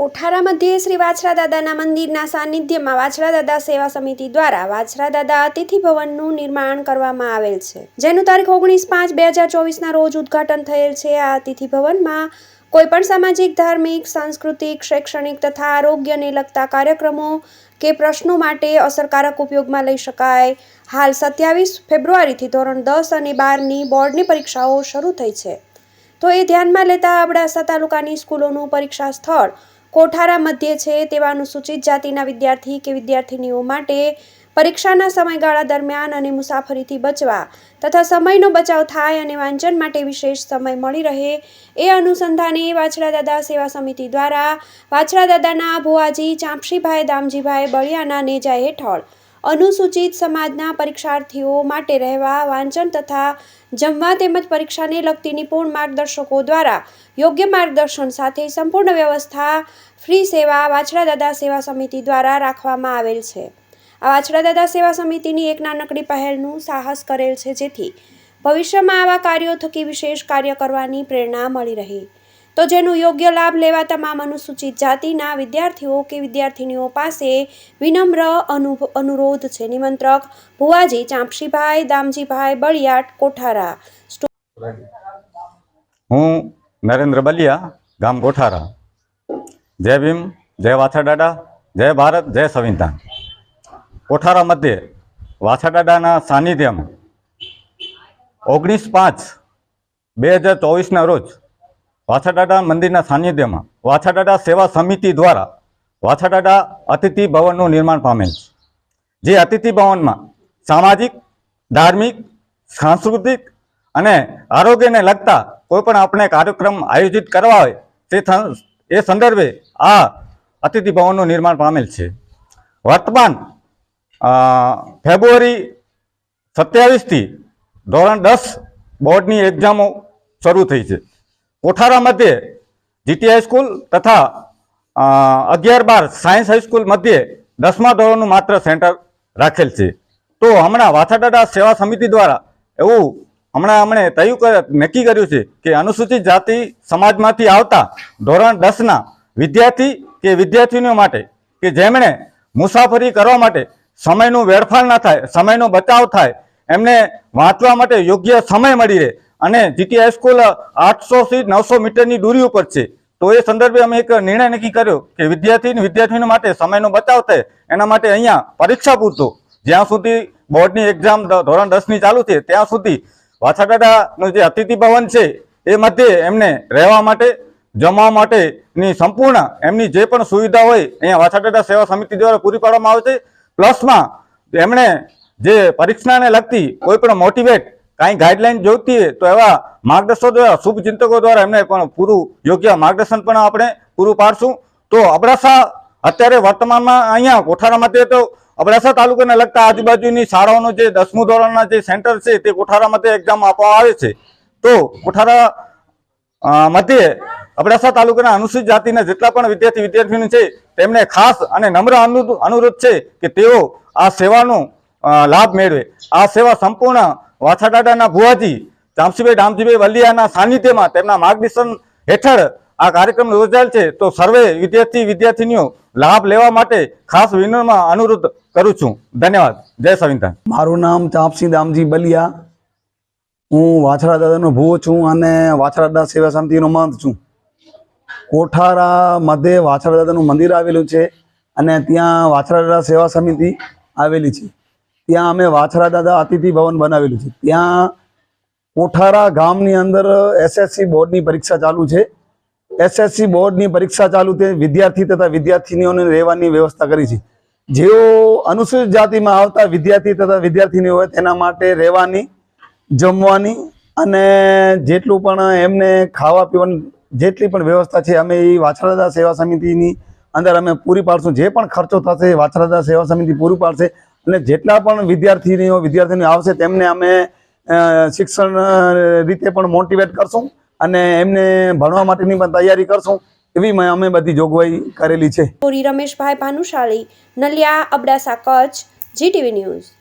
કોઠારા મધ્યે શ્રી વાછરા દાદાના મંદિરના સાનિધ્યમાં વાછરા દાદા સેવા સમિતિ દ્વારા વાછરા દાદા અતિથિ ભવનનું નિર્માણ કરવામાં આવેલ છે. જેનું તારીખ ઓગણીસ પાંચ બે હજાર ચોવીસના રોજ ઉદ્ઘાટન થયેલ છે. આ અતિથિ ભવનમાં કોઈપણ સામાજિક, ધાર્મિક, સાંસ્કૃતિક, શૈક્ષણિક તથા આરોગ્યને લગતા કાર્યક્રમો કે પ્રશ્નો માટે અસરકારક ઉપયોગમાં લઈ શકાય. હાલ સત્યાવીસ ફેબ્રુઆરીથી ધોરણ દસ અને બારની બોર્ડની પરીક્ષાઓ શરૂ થઈ છે. તો એ ધ્યાનમાં લેતા અબડાસા તાલુકાની સ્કૂલોનું પરીક્ષા સ્થળ કોઠારા મધ્યે છે તેવા અનુસૂચિત જાતિના વિદ્યાર્થી કે વિદ્યાર્થિનીઓ માટે પરીક્ષાના સમયગાળા દરમિયાન અને મુસાફરીથી બચવા તથા સમયનો બચાવ થાય અને વાંચન માટે વિશેષ સમય મળી રહે એ અનુસંધાને વાછડા દાદા સેવા સમિતિ દ્વારા વાછડા દાદાના ભુવાજી ચાંપશીભાઈ દામજીભાઈ બળિયાના નેજા હેઠળ અનુસૂચિત સમાજના પરીક્ષાર્થીઓ માટે રહેવા, વાંચન તથા જમવા તેમજ પરીક્ષાને લગતી નિપુણ માર્ગદર્શકો દ્વારા યોગ્ય માર્ગદર્શન સાથે સંપૂર્ણ વ્યવસ્થા ફ્રી સેવા વાછડા દાદા સેવા સમિતિ દ્વારા રાખવામાં આવેલ છે. આ વાછડા દાદા સેવા સમિતિની એક નાનકડી પહેલનું સાહસ કરેલ છે જેથી ભવિષ્યમાં આવા કાર્યો થકી વિશેષ કાર્ય કરવાની પ્રેરણા મળી રહે. તો જેનું યોગ્ય લાભ લેવા તમામ અનુસૂચિત જાતિના વિદ્યાર્થીઓ કે વિદ્યાર્થિનીઓ પાસે વિનમ્ર અનુ, અનુરોધ છે. નિમંત્રક, ભુવાજી ચાંપશીભાઈ દામજીભાઈ બળિયાટ, કોઠારા. હું નરેન્દ્ર બલિયા, ગામ કોઠારા. જય ભીમ, જય વાછાડાડા જય ભારત, જય સંવિધાન. કોઠારા મધ્યે વાછાડાડાના સાનિધ્યમાં ઓગણીસ પાંચ, બે હજાર ચોવીસના રોજ વાછાડાડા મંદિરના સાનિધ્યમાં વાછાડાડા સેવા સમિતિ દ્વારા વાછાડાડા અતિથિ ભવનનું નિર્માણ પામેલ છે. જે અતિથિ ભવનમાં સામાજિક, ધાર્મિક, સાંસ્કૃતિક અને આરોગ્યને લગતા કોઈપણ આપણે કાર્યક્રમ આયોજિત કરવા હોય તે એ સંદર્ભે આ અતિથિ ભવનનું નિર્માણ પામેલ છે. વર્તમાન ફેબ્રુઆરી સત્યાવીસથી ધોરણ દસ બોર્ડની એક્ઝામો શરૂ થઈ છે. કોઠારા મધ્યે જીટી હાઈસ્કૂલ તથા અગિયાર બાર સાયન્સ હાઈસ્કૂલ મધ્યે દસમા ધોરણનું માત્ર સેન્ટર રાખેલ છે. તો હમણાં વાછાડાડા સેવા સમિતિ દ્વારા એવું હમણાં અમણે તય નક્કી કર્યું છે કે અનુસૂચિત જાતિ સમાજમાંથી આવતા ધોરણ દસના વિદ્યાર્થી કે વિદ્યાર્થીનીઓ માટે કે જેમણે મુસાફરી કરવા માટે સમયનું વેડફાળ ના થાય, સમયનો બચાવ થાય, એમને વાંચવા માટે યોગ્ય સમય મળી રહે અને જીટી હાઈસ્કૂલ આઠસો થી નવસો મીટરની દૂરી ઉપર છે. તો એ સંદર્ભે અમે એક નિર્ણય નક્કી કર્યો કે વિદ્યાર્થી વિદ્યાર્થીઓ માટે સમયનો બચાવ થાય. એના માટે અહીંયા પરીક્ષા પૂરતો. જ્યાં સુધી બોર્ડની એક્ઝામ ધોરણ દસની ચાલુ છે, ત્યાં સુધી વાછાગાડાનું જે અતિથિ ભવન છે, એ મધ્યે એમને રહેવા માટે, જમવા માટેની સંપૂર્ણ એમની જે પણ સુવિધા હોય, અહીંયા વાછાડાડા સેવા સમિતિ દ્વારા પૂરી પાડવામાં આવે છે. પ્લસમાં એમણે જે પરીક્ષાને લગતી કોઈ પણ મોટિવેટ કાંઈ ગાઈડલાઈન જોઈતી હોય તો એવા માર્ગદર્શકો દ્વારા, શુભ ચિંતકો દ્વારા એમને પણ પૂરું, યોગ્ય માર્ગદર્શન પણ આપણે પૂરું પાડશું. તો અબડાસા અત્યારે વર્તમાનમાં અહીંયા કોઠારામાંથી તો અબડાસા તાલુકાને લગતા આજુબાજુની શાળાઓનું જે દસમું ધોરણના જે સેન્ટર છે તે કોઠારામાંથી એક્ઝામ આપવામાં આવે છે. તો કોઠારા મધ્યે અબડાસા તાલુકાના અનુસૂચિત જાતિના જેટલા પણ વિદ્યાર્થી વિદ્યાર્થીઓ છે, તેમને ખાસ અને નમ્ર અનુ- અનુરોધ છે કે તેઓ આ સેવાનો લાભ મેળવે. આ સેવા સંપૂર્ણ વાછાડાડાના ભુવાજી જામસીભાઈ ડામજીભાઈ વલિયાના સાનિધ્યમાં તેમના માર્ગદર્શન હેઠળ આ કાર્યક્રમ યોજાયેલ છે. તો સર્વે વિદ્યાર્થી વિદ્યાર્થીનીઓ લાભ લેવા માટે ખાસ વિનમ્ર અનુરોધ કરું છું. ધન્યવાદ. જય સંવિધાન મારું નામ ચાંપસિંહ દામજી બલિયા. હું વાછડા દાદાનો ભૂવો છું અને વાછડા દાદા સેવા સમિતિનો મંત છું. કોઠારા મધ્યે વાછરા દાદાનું મંદિર આવેલું છે અને ત્યાં વાછડા દાદા સેવા સમિતિ આવેલી છે. ત્યાં અમે વાછરા દાદા અતિથિ ભવન બનાવેલું છે. ત્યાં કોઠારા ગામની અંદર એસએસસી બોર્ડની પરીક્ષા ચાલુ છે. એસએસસી બોર્ડની પરીક્ષા ચાલુ તે વિદ્યાર્થી તથા વિદ્યાર્થીનીઓને રહેવાની વ્યવસ્થા કરી છે. જેઓ અનુસૂચિત જાતિમાં આવતા વિદ્યાર્થી તથા વિદ્યાર્થીનીઓ હોય તેના માટે રહેવાની, જમવાની અને જેટલું પણ એમને ખાવા પીવાની જેટલી પણ વ્યવસ્થા છે, અમે એ વાછરાદા સેવા સમિતિની અંદર અમે પૂરી પાડશું. જે પણ ખર્ચો થશે વાછરાદા સેવા સમિતિ પૂરી પાડશે. અને જેટલા પણ વિદ્યાર્થીનીઓ વિદ્યાર્થીનીઓ આવશે, તેમને અમે શિક્ષણ રીતે પણ મોટિવેટ કરશું અને એમને ભણવા માટેની પણ તૈયારી કરશું, એવી અમે બધી જોગવાઈ કરેલી છે. Rameshbhai Bhanushali Naliya Abdasa Kutch GTV news.